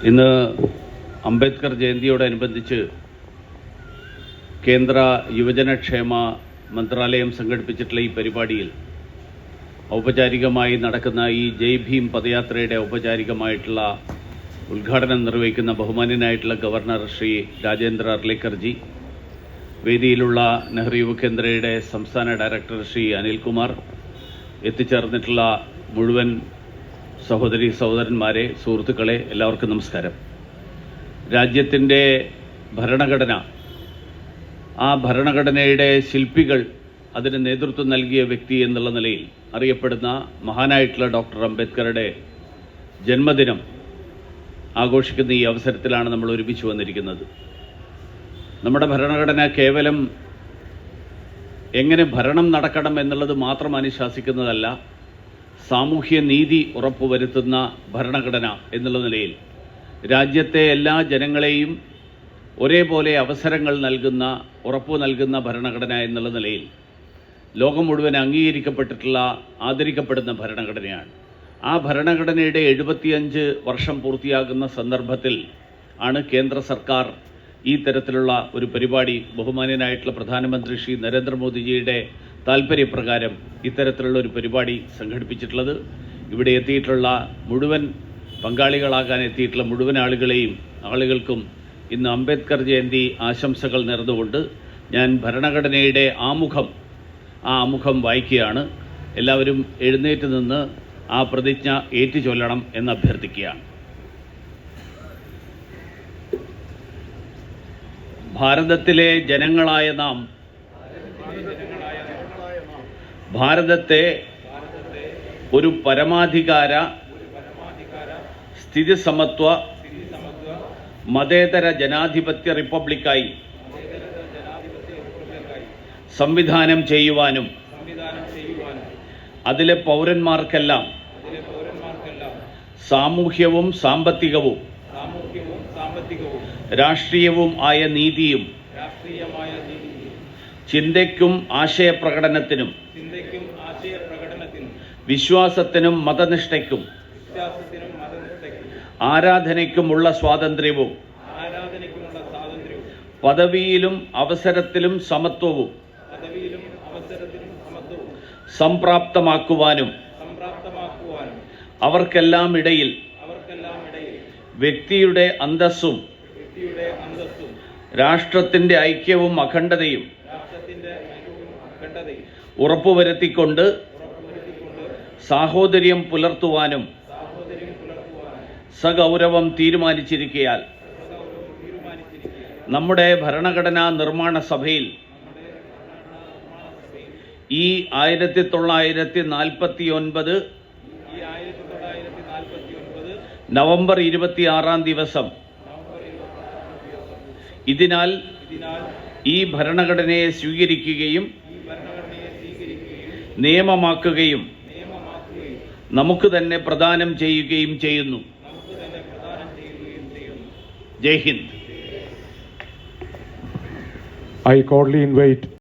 ഇന്ന് അംബേദ്കർ ജയന്തിയോടനുബന്ധിച്ച് കേന്ദ്ര യുവജനക്ഷേമ മന്ത്രാലയം സംഘടിപ്പിച്ചിട്ടുള്ള ഈ പരിപാടിയിൽ ഔപചാരികമായി നടക്കുന്ന ഈ ജയ് ഭീം പദയാത്രയുടെ ഔപചാരികമായിട്ടുള്ള ഉദ്ഘാടനം നിർവഹിക്കുന്ന ബഹുമാന്യനായിട്ടുള്ള ഗവർണർ ശ്രീ രാജേന്ദ്ര അർലേക്കർജി വേദിയിലുള്ള നെഹ്റു യുവകേന്ദ്രയുടെ സംസ്ഥാന ഡയറക്ടർ ശ്രീ അനിൽകുമാർ എത്തിച്ചേർന്നിട്ടുള്ള മുഴുവൻ സഹോദരി സഹോദരന്മാരെ സുഹൃത്തുക്കളെ എല്ലാവർക്കും നമസ്കാരം. രാജ്യത്തിന്റെ ഭരണഘടന ആ ഭരണഘടനയുടെ ശില്പികൾ അതിന് നേതൃത്വം നൽകിയ വ്യക്തി എന്നുള്ള നിലയിൽ അറിയപ്പെടുന്ന മഹാനായിട്ടുള്ള ഡോക്ടർ അംബേദ്കറുടെ ജന്മദിനം ആഘോഷിക്കുന്ന ഈ അവസരത്തിലാണ് നമ്മൾ ഒരുമിച്ച് വന്നിരിക്കുന്നത്. നമ്മുടെ ഭരണഘടന കേവലം എങ്ങനെ ഭരണം നടക്കണം എന്നുള്ളത് മാത്രം അനുശാസിക്കുന്നതല്ല സാമൂഹ്യ നീതി ഉറപ്പുവരുത്തുന്ന ഭരണഘടന എന്നുള്ള നിലയിൽ രാജ്യത്തെ എല്ലാ ജനങ്ങളെയും ഒരേപോലെ അവസരങ്ങൾ നൽകുന്ന ഉറപ്പു നൽകുന്ന ഭരണഘടന എന്നുള്ള നിലയിൽ ലോകം മുഴുവൻ അംഗീകരിക്കപ്പെട്ടിട്ടുള്ള ആദരിക്കപ്പെടുന്ന ഭരണഘടനയാണ്. ആ ഭരണഘടനയുടെ എഴുപത്തിയഞ്ച് വർഷം പൂർത്തിയാകുന്ന സന്ദർഭത്തിൽ ആണ് കേന്ദ്ര സർക്കാർ ഈ തരത്തിലുള്ള ഒരു പരിപാടി ബഹുമാന്യനായിട്ടുള്ള പ്രധാനമന്ത്രി ശ്രീ നരേന്ദ്രമോദിജിയുടെ താല്പര്യപ്രകാരം ഇത്തരത്തിലുള്ള ഒരു പരിപാടി സംഘടിപ്പിച്ചിട്ടുള്ളത്. ഇവിടെ എത്തിയിട്ടുള്ള മുഴുവൻ പങ്കാളികളാകാൻ എത്തിയിട്ടുള്ള മുഴുവൻ ആളുകളെയും ആളുകൾക്കും ഇന്ന് അംബേദ്കർ ജയന്തി ആശംസകൾ നേർന്നുകൊണ്ട് ഞാൻ ഭരണഘടനയുടെ ആമുഖം ആ ആമുഖം വായിക്കുകയാണ്. എല്ലാവരും എഴുന്നേറ്റ് നിന്ന് ആ പ്രതിജ്ഞ ഏറ്റുചൊല്ലണം എന്ന് അഭ്യർത്ഥിക്കുകയാണ് ഭാരതത്തിലെ ജനങ്ങളായ നാം ഭാരതത്തെ ഒരു പരമാധികാര സ്ഥിതി സമത്വ മതേതര ജനാധിപത്യ റിപ്പബ്ലിക്കായി സംവിധാനം ചെയ്യുവാനും അതിലെ പൗരന്മാർക്കെല്ലാം സാമൂഹ്യവും സാമ്പത്തികവും രാഷ്ട്രീയവും ആയ നീതിയും ചിന്തയ്ക്കും ആശയപ്രകടനത്തിനും വിശ്വാസത്തിനും മതനിഷ്ഠയ്ക്കും ആരാധനയ്ക്കുമുള്ള സ്വാതന്ത്ര്യവും പദവിയിലും അവസരത്തിലും സമത്വവും സംപ്രാപ്തമാക്കുവാനും അവർക്കെല്ലാം ഇടയിൽ വ്യക്തിയുടെ അന്തസ്സും രാഷ്ട്രത്തിന്റെ ഐക്യവും അഖണ്ഡതയും ഉറപ്പുവരുത്തിക്കൊണ്ട് സാഹോദര്യം പുലർത്തുവാനും സഗൗരവം തീരുമാനിച്ചിരിക്കയാൽ നമ്മുടെ ഭരണഘടനാ നിർമ്മാണ സഭയിൽ ഈ ആയിരത്തി തൊള്ളായിരത്തി നാൽപ്പത്തി ഒൻപത് നവംബർ ഇരുപത്തിയാറാം ദിവസം ഇതിനാൽ ഈ ഭരണഘടനയെ സ്വീകരിക്കുകയും നിയമമാക്കുകയും നമുക്ക് തന്നെ പ്രദാനം ചെയ്യുകയും ചെയ്യുന്നു. ജയ് ഹിന്ദ്. I cordially invite